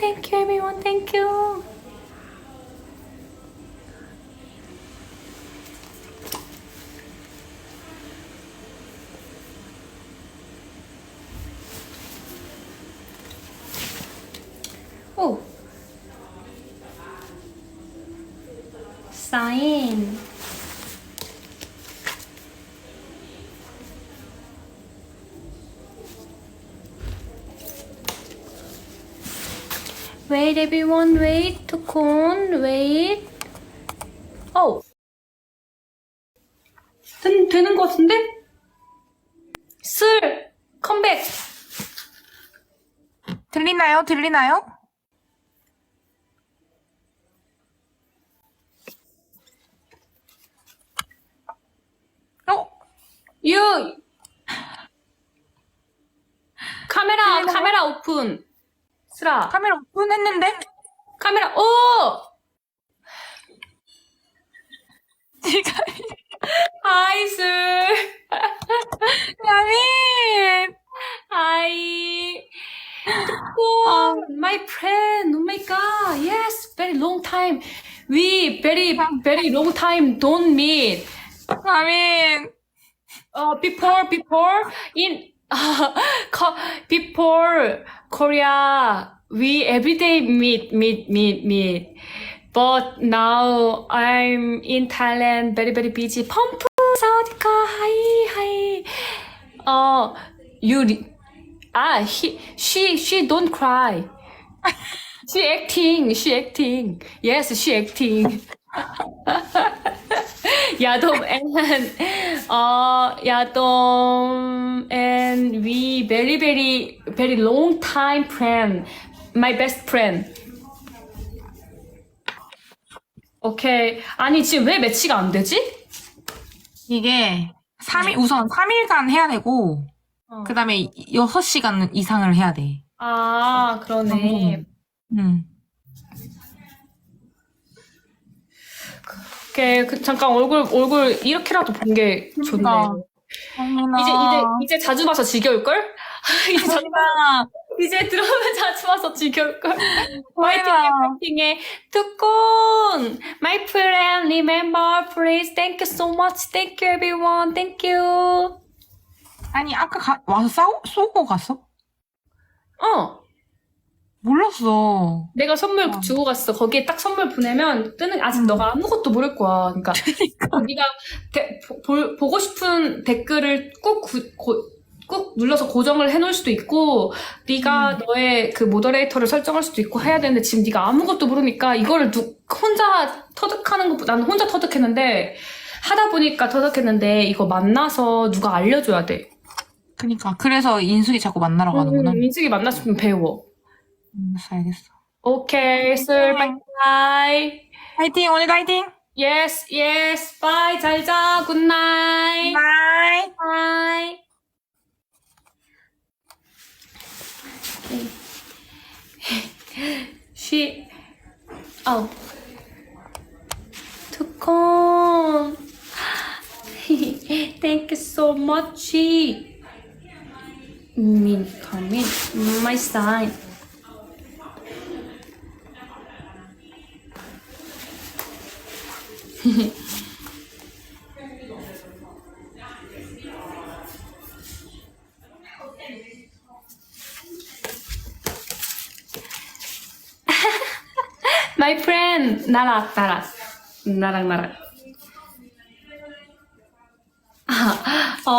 thank you everyone. Thank you Wait everyone, wait. 투콘, wait. 오. 된, 되는 것 같은데? 슬, 컴백. 들리나요? 들리나요? Oh. 어? 유. 카메라, 들리나요? 카메라 오픈. 슬아 카메라 오픈했는데? 카메라 오 지금 하이 슬 야민! 하이 오 my friend oh my god yes very long time we very very long time don't meet 야민! uh, before before in uh, before Korea we everyday meet meet meet meet but now I'm in Thailand very very busy 펌프 사우디카 하이 하이 uh you re- ah he she she don't cry she acting she acting yes she acting 야돔 and uh 야돔 and we very very very long time friend my best friend 오케이 아니 지금 왜 매치가 안 되지? 이게 3일, 우선 3일간 해야 되고, 어. 그 다음에 6시간 이상을 해야 돼. 아 그러네 음. 오케이 그, 잠깐 얼굴 얼굴 이렇게라도 본 게 좋네 그러니까. 어머나. 이제 이제 이제 자주 봐서 지겨울 걸? 이제 자주. 이제 들어오면 자주 와서 지겨울 걸. 화이팅해, 어머나. 화이팅해. 두콘! My friend, remember, please. Thank you so much. Thank you, everyone. Thank you. 아니, 아까 가- 와서 싸우, 쏘고 갔어? 어, 몰랐어. 내가 선물 어. 주고 갔어. 거기에 딱 선물 보내면 뜨는, 아직 너가 아무것도 모를 거야. 그러니까. 네가 데- 보- 볼- 보고 싶은 댓글을 꾹, 구- 고- 꾹 눌러서 고정을 해놓을 수도 있고, 네가 너의 그 모더레이터를 설정할 수도 있고 해야 되는데 지금 네가 아무것도 모르니까 이거를 누, 혼자 터득하는 것보다 나는 혼자 터득했는데 하다 보니까 터득했는데 이거 만나서 누가 알려줘야 돼. 그니까. 그래서 인숙이 자꾸 만나러 가는구나. 음, 민숙이 만났으면 배워. 알았어, 알겠어. Bye. 술 바이바이. only 오늘도 Yes, yes. Bye. 잘 자. Good night. Bye. Bye. She. Oh. To come. Thank you so much. Min, come in. My sign. my friend น่ารักน่ารักน่ารักน่ารักอ๋อ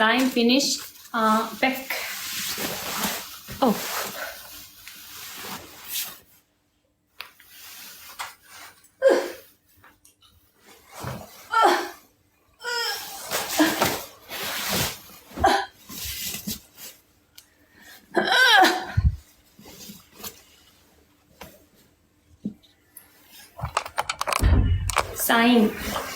Sign finish uh, back. Oh. Sign.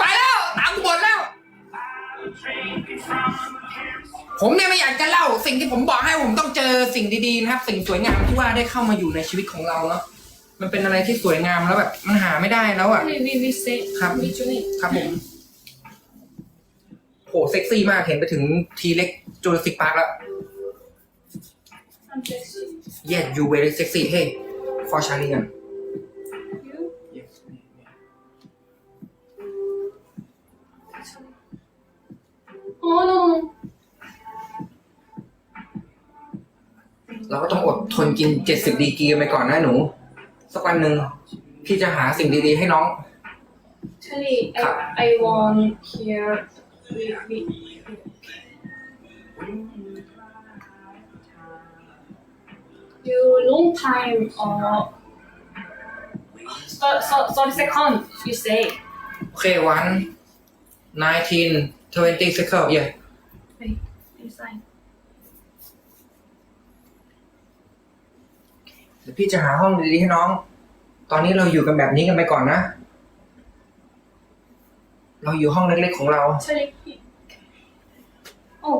ไปแล้วตามกูหมดแล้ว ผมเนี่ยไม่อยากจะเล่า สิ่งที่ผมบอกให้ผมต้องเจอสิ่งดีๆนะครับ สิ่งสวยงามที่ว่าได้เข้ามาอยู่ในชีวิตของเราเนาะมันเป็นอะไรที่สวยงามแล้วแบบมันหาไม่ได้แล้วอะ We, we, we say, Come. we join. ครับผมโหเซ็กซี่มากเห็นไปถึงทีเล็กจูราสสิกพาร์คแล้ว I'm sexy. Yeah you very sexy hey for Charlie กัน เราก็ต้องอดทนกินเจ็ดสิบดีกรีกันไปก่อนนะหนู สักวันหนึ่งพี่จะหาสิ่งดีๆให้น้อง Charlie, Come. I, I want here. We, we, you long time or so, so, sorry second you say โอเควัน19 20 circle yeah wait inside เดี๋ยวพี่จะหาห้องดีๆให้น้อง ตอนนี้เราอยู่กันแบบนี้กันไปก่อนนะ เราอยู่ห้องเล็กๆของเรา Charlie oh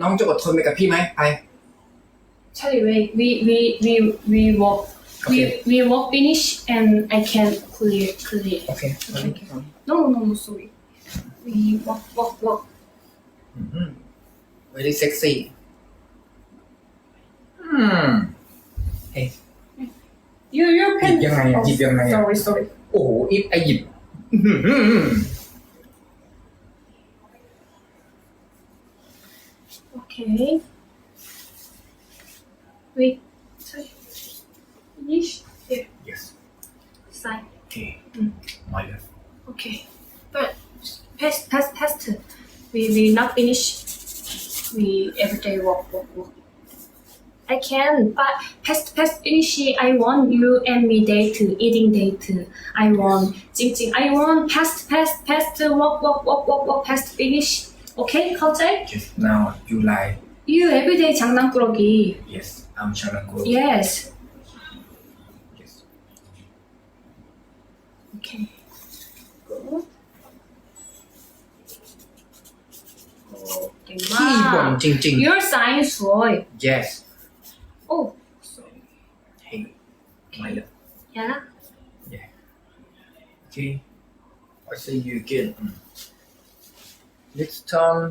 น้องจะอดทนไปกับพี่ไหมไป Charlie wait we we we we walk Okay. we we walk finish and I can clear clear โอเค no no no no sorry we walk walk walk เวลี่เซ็กซี่อืม เฮ้ย you you หยิ can บยังไงอะหยิบยังไงอะ sorry sorry โอ้โหอิฟไอหยิบอื้อหือ Okay. Wait. Yes. Here. Yes. Sign. Okay. Mm. My left. Okay. But past past past we we not finish. We everyday walk walk walk. I can, but past past initially I want you and me date eating date. I want jing jing. I want past past past walk walk walk walk walk past finish. Okay, Kaljai? Yes. Now you like. You everyday 장난꾸러기. Yes, I'm 장난꾸러기. Yes. บ่นจริง Your sign สวย ๆ yes Oh, hey my love yeah. okay I see you again Mm. next time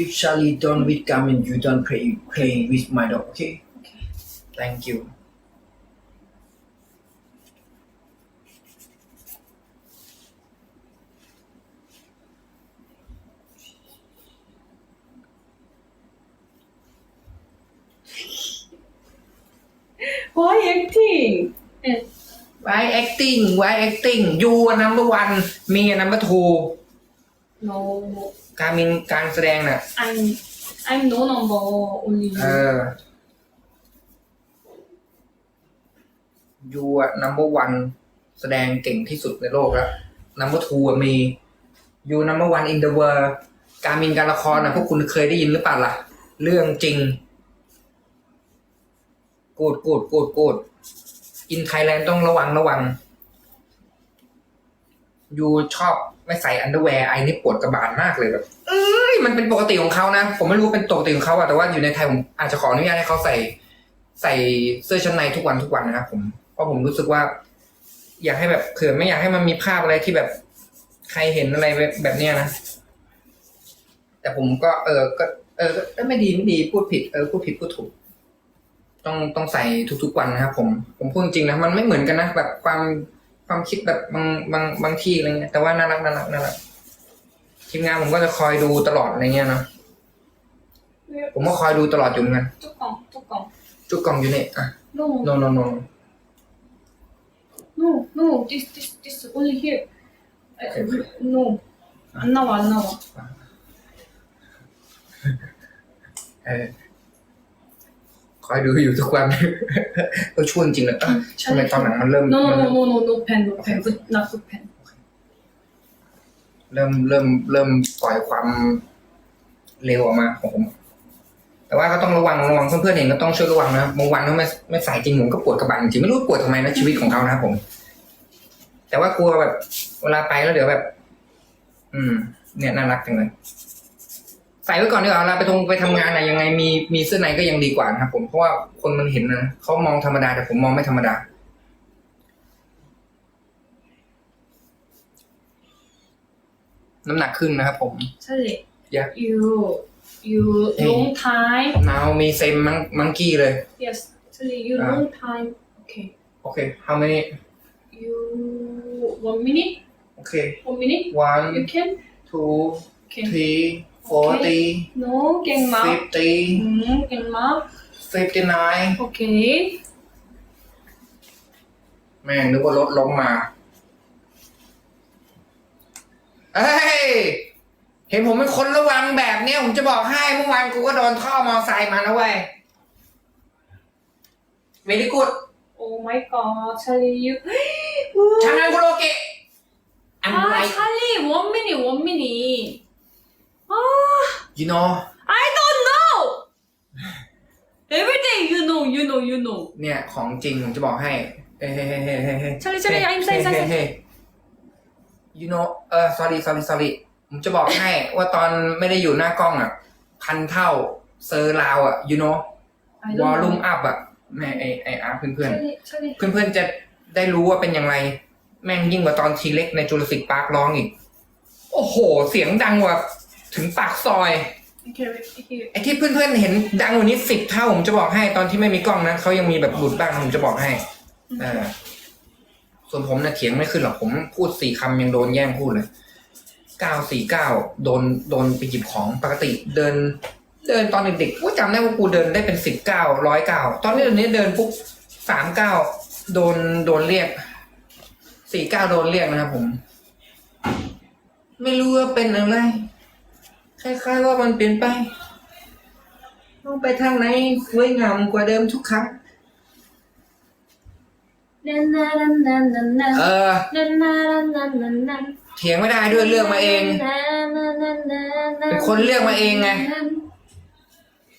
if Charlie done with Garmin you don't play play with my dog okay Okay. thank you Why acting? Eh, why acting why acting you are number one me are number two No, การมินการแสดงน่ะ I'm I'm no number only เอ you. อยูอะ number one แสดงเก่งที่สุดในโลกแล้ว number two อะมียู number one in the world การมินการละครนะพวกคุณเคยได้ยินหรือเปล่าล่ะ เรื่องจริง กูดกูดกูดกูดอินไทยแลนด์ต้องระวังระวังยูชอบไม่ใส่อันเดอร์แวร์ไอ้นี่ปวดกระบาลมากเลยแบบเอ้ยมันเป็นปกติของเขานะ ผมไม่รู้เป็นปกติของเขาอะแต่ว่าอยู่ในไทยผมอาจจะขออนุญาตให้เขาใส่ ใส่เสื้อชั้นในทุกวันทุกวันนะครับผมเพราะผมรู้สึกว่า อยากให้แบบเผื่อไม่อยากให้มันมีภาพอะไรที่แบบ ใครเห็นอะไรแบบแบบเนี้ยนะแต่ผมก็ เออก็เออก็ไม่ดีไม่ดีพูดผิดเออพูดผิดพูดถูก ต้องต้องใส่ทุกๆวันนะครับผมผมพูดจริงนะมันไม่เหมือนกันนะแบบความความคิดแบบบางบางบางที่อะไรเงี้ยแต่ว่าน่ารักน่ารักน่ารักทีมงานผมก็จะคอยดูตลอดอะไรเงี้ยเนาะผมก็คอยดูตลอดอยู่เหมือนกันทุกกล่องจุกกล่องจุกกล่องอยู่เนี่ยอะ no no no no no this this this only here no no no no คอยดูอยู่ทุกวัน ก็ช่วงจริงเลยเอ้ยทำไมตอนหลังมันเริ่ม no มัน no no no no pen no pen good not good pen เริ่มเริ่มเริ่มปล่อยความเร็วออกมาของผม แต่ว่าก็ต้องระวังระวังเพื่อนๆเห็นก็ต้องช่วยระวังนะบางวันก็ไม่ไม่ใส่จริงผมก็ปวดกระบาลจริงไม่รู้ปวดทำไมนะชีวิตของเขานะครับผม แต่ว่ากลัวแบบ เวลาไปแล้วเดี๋ยวแบบ อืม เนี่ยน่ารักจังเลย ใส่ไว้ก่อนดีกว่าเราไปทรงไปทำงานนะยังไงมีมีเสื้อในก็ยังดีกว่านะครับผมเพราะว่าคนมันเห็นนะเขามองธรรมดาแต่ผมมองไม่ธรรมดาน้ำหนักขึ้นนะครับผมใช่เลยยู you you long time now มีเซมมังมังกี้เลย yes ใช่ you long time okay okay how many you one minute okay one minute one you can two three 40 No, king mark. 50 Mm, king mark. 59 Okay. แม่งนึกว่ารถล้มมา เอ้ย เห็นผมเป็นคนระวังแบบเนี้ย ผมจะบอกให้เมื่อวานกูก็โดนท่อมอไซค์มาแล้วเว้ยเวลิกุด Oh my god, Charlie, you. ชา Woo. แนลโคโรเกะอันไร Ah, Charlie, one minute, one minute. You know I don't know every day you know you know you know เนี่ยของจริงผมจะบอกให้เฮ้ยเฮ้ยเฮ้ยเฮ้ยเฮ้ยเฮ้ย Charlie, Charlie, I'm sorry, sorry, sorry. you know เออ sorry sorry sorry ผมจะบอกให้ว่าตอนไม่ได้อยู่หน้ากล้องอะ พันเท่าเซอร์ราวอะ you know I don't วอลลุ่ม know อัพอะแม่ไอไออาร์เพื่อนเพื่อน Charlie, Charlie. เพื่อนเพื่อนๆจะได้รู้ว่าเป็นอย่างไร แม่งยิ่งกว่าตอนทีเล็กในจูราสสิกปาร์คร้องอีก โอ้โห เสียงดังกว่า ถึงปากซอย okay here ไอ้ที่เพื่อนๆเห็นดังกว่านี้สิบเท่าผมจะบอกให้ตอนที่ไม่มีกล้องนะเขายังมีแบบหลุดบ้างผมจะบอกให้เออส่วนผมนะเถียงไม่ขึ้นหรอกผมพูดสี่คำยังโดนแย่งพูดเลยเก้าสี่เก้าโดนโดนไปหยิบของปกติเดิน เดินตอนเด็กๆกูจำได้ว่ากูเดินได้เป็นสิบเก้าร้อยเก้าตอนนี้เดี๋ยวนี้เดินปุ๊บสามเก้าโดนโดนเรียกสี่เก้าโดนเรียกนะครับผม ไม่รู้ว่าเป็นอะไร คล้ายๆว่ามันเป็นไปต้องไปทางไหนสวยงามกว่าเดิมทุกครั้งเออเถียงไม่ได้ด้วยเลือกมาเอง เป็นคนเลือกมาเองไง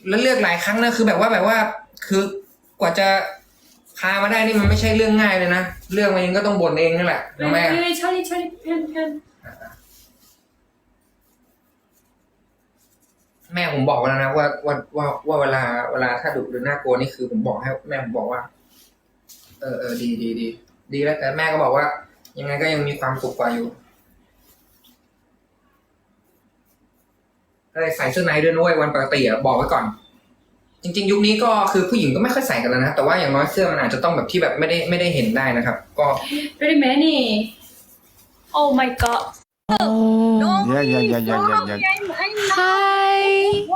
แล้วเลือกหลายครั้งนะคือแบบว่าแบบว่า คือกว่าจะพามาได้นี่มันไม่ใช่เรื่องง่ายเลยนะ เรื่องมาเองก็ต้องบ่นเองนั่นแหละแม่เชอบชอเพนเพน แม่ผมบอกไว้แล้วนะว่าว่าว่าว่าเวลาเวลาถ้าดุหรือน่ากลัวนี่คือ ผมบอกให้แม่ผมบอกว่า เออเออดีดีดีดีแล้ว แต่แม่ก็บอกว่า ยังไงก็ยังมีความสุขกว่าอยู่ก็เลยใส่เสื้อในด้วยนะเว้ยวันปกติอะบอกไว้ก่อน จริง ๆ ยุคนี้ก็คือผู้หญิงก็ไม่ค่อยใส่กันแล้วนะแต่ว่าอย่างน้อยเสื้อมันอาจจะต้องแบบที่แบบไม่ได้ไม่ได้เห็นได้นะครับ ก็ Very many. Oh my god. Noong Yan, yan, yan, yan, yan, yan. I'm, I'm Hi!